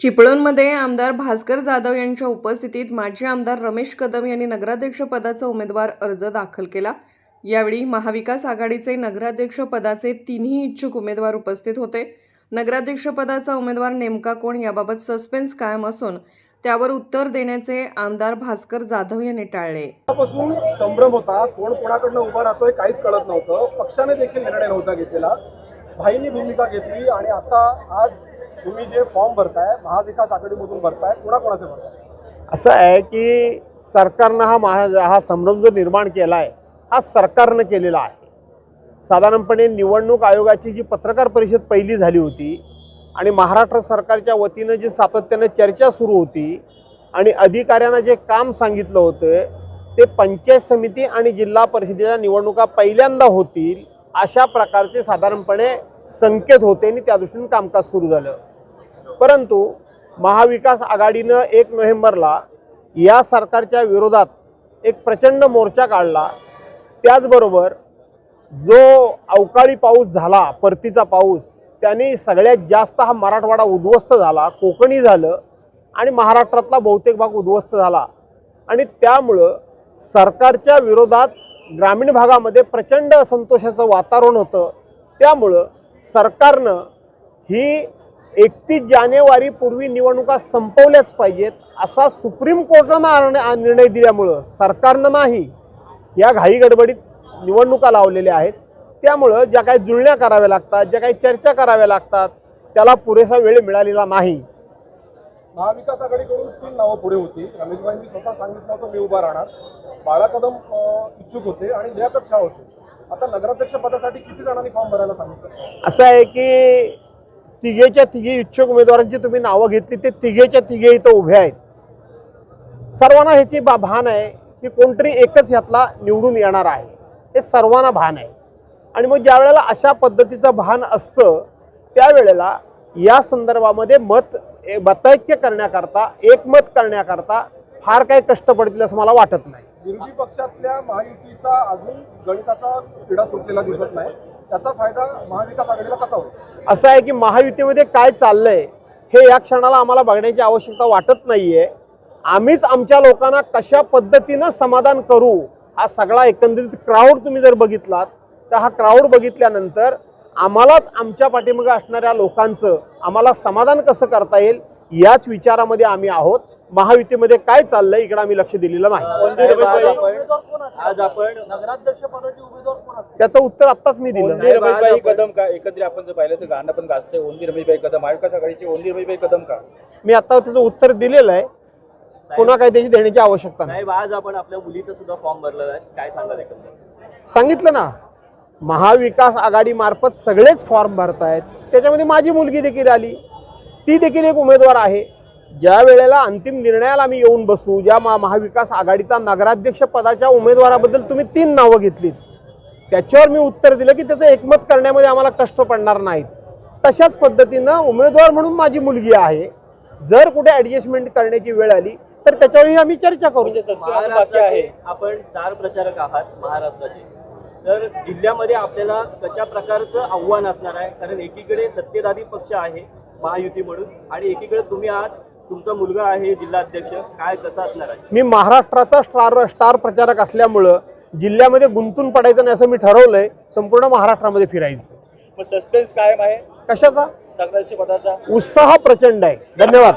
चिपळूणमध्ये आमदार भास्कर जाधव यांच्या उपस्थितीत माजी आमदार रमेश कदम यांनी नगराध्यक्षपदाचा उमेदवार अर्ज दाखल केला. यावेळी महाविकास आघाडीचे नगराध्यक्षपदाचे तिन्ही इच्छुक उमेदवार उपस्थित होते. नगराध्यक्षपदाचा उमेदवार नेमका कोण याबाबत सस्पेन्स कायम असून त्यावर उत्तर देण्याचे आमदार भास्कर जाधव यांनी टाळले. पासून संभ्रम होता. कोण कोणाकडनं उभा राहतोय काहीच कळत नव्हतं. पक्षाने देखील निर्णय नव्हता घेतलेला. भाईंनी भूमिका घेतली आणि आता आज तुम्ही जे फॉर्म भरताय महाविकास आघाडीमधून भरताय कोणाकोणाचे भरताय? असं आहे की सरकारनं हा महा हा संभ्रम जो निर्माण केला आहे हा सरकारनं केलेला आहे. साधारणपणे निवडणूक आयोगाची जी पत्रकार परिषद पहिली झाली होती आणि महाराष्ट्र सरकारच्या वतीनं जी सातत्यानं चर्चा सुरू होती आणि अधिकाऱ्यांना जे काम सांगितलं होतं ते पंचायत समिती आणि जिल्हा परिषदेच्या निवडणुका पहिल्यांदा होतील अशा प्रकारचे साधारणपणे संकेत होते आणि त्या दृष्टीने कामकाज सुरू झालं. परंतु महाविकास आघाडीनं एक नोव्हेंबरला या सरकारच्या विरोधात एक प्रचंड मोर्चा काढला. त्याचबरोबर जो अवकाळी पाऊस झाला परतीचा पाऊस त्याने सगळ्यात जास्त हा मराठवाडा उद्ध्वस्त झाला कोकणी झालं आणि महाराष्ट्रातला बहुतेक भाग उद्ध्वस्त झाला. आणि त्यामुळं सरकारच्या विरोधात ग्रामीण भागामध्ये प्रचंड असंतोषाचं वातावरण होतं. त्यामुळं सरकारनं ही एकतीस जानेवारीपूर्वी निवडणुका संपवल्याच पाहिजेत असा सुप्रीम कोर्टानं निर्णय दिल्यामुळं सरकारनं नाही या घाई गडबडीत निवडणुका लावलेल्या आहेत. त्यामुळं ज्या काही जुळण्या कराव्या लागतात ज्या काही चर्चा कराव्या लागतात त्याला पुरेसा वेळ मिळालेला नाही. महाविकास आघाडीकडून तीन नावं पुढे होती. रमेशभाईंनी स्वतः सांगितलं होतं मी उभा राहणार. बाळा कदम इच्छुक होते आणि लियाकत शाह होते. आता नगराध्यक्ष पदासाठी किती जणांनी फॉर्म भरायला सांगितलं? असं आहे की तिघेच्या तिघे इच्छुक उमेदवारांची तुम्ही नावं घेतली ते तिघेच्या तिघे इथं उभे आहेत. सर्वांना ह्याची बा भान आहे की कोणतरी एकच ह्यातला निवडून येणार आहे. हे सर्वांना भान आहे. आणि मग ज्या वेळेला अशा पद्धतीचं भान असतं त्यावेळेला या संदर्भामध्ये मत मतैक्य करण्याकरता एकमत करण्याकरता फार काही कष्ट पडतील असं मला वाटत नाही. विरोधी पक्षातल्या महायुतीचा अजून गणिताचा क्रीडा सुटलेला दिसत नाही. त्याचा फायदा महाविकास आघाडीला कसा होईल? असं आहे की महायुतीमध्ये काय चाललंय हे या क्षणाला आम्हाला बघण्याची आवश्यकता वाटत नाहीये. आम्हीच आमच्या लोकांना कशा पद्धतीनं समाधान करू हा सगळा एकंदरीत क्राऊड तुम्ही जर बघितलात तर हा क्राऊड बघितल्यानंतर आम्हालाच आमच्या पाठीमागे असणाऱ्या लोकांचं आम्हाला समाधान कसं करता येईल याच विचारामध्ये आम्ही आहोत. महायुतीमध्ये काय चाललंय इकडे आम्ही लक्ष दिलेलं नाही. साहेब, आज आपण आज आपण नगराध्यक्ष पदाचे उमेदवार कोण असतील त्याचं उत्तर आत्ताच मी दिलं. आपण- कदम का? एकत्रित आपण जर पाहिलं तर गाणं पण गाजतंय. ओनली रमेशभाई कदम. महाविकास आघाडीचे ओनली रमेशभाई कदम का? मी आता त्याचं उत्तर दिलेलं आहे. पुन्हा काही त्याची देण्याची आवश्यकता नाही. आज आपण आपल्या मुलीचा सुद्धा फॉर्म भरलेला आहे. काय सांगाल एकंदर सांगितलं ना. महाविकास आघाडीमार्फत सगळेच फॉर्म भरतायत त्याच्यामध्ये माझी मुलगी देखील आली. ती देखील एक उमेदवार आहे. ज्या वेळेला अंतिम निर्णयाला आम्ही येऊन बसू ज्या मा महाविकास आघाडीचा नगराध्यक्ष पदाच्या उमेदवाराबद्दल तुम्ही तीन नावं घेतलीत त्याच्यावर मी उत्तर दिलं की त्याचं एकमत करण्यामध्ये आम्हाला कष्ट पडणार नाहीत. तशाच पद्धतीनं उमेदवार म्हणून माझी मुलगी आहे. जर कुठे ॲडजस्टमेंट करण्याची वेळ आली तर त्याच्यावरही आम्ही चर्चा करू. म्हणजे आहे. आपण स्टार प्रचारक आहात महाराष्ट्राचे. तर जिल्ह्यामध्ये आपल्याला कशा प्रकारचं आव्हान असणार आहे? कारण एकीकडे सत्तेधारी पक्ष आहे महायुती म्हणून आणि एकीकडे तुम्ही आहात तुमचा मुलगा आहे जिल्हा अध्यक्ष काय कसं असणार आहे? मी महाराष्ट्राचा स्टार स्टार प्रचारक असल्यामुळं जिल्ह्यामध्ये गुंतून पडायचं नाही असं मी ठरवलंय संपूर्ण महाराष्ट्रामध्ये फिरायचं. मग सस्पेन्स कायम आहे? कशाचा? पदाचा उत्साह प्रचंड आहे. धन्यवाद.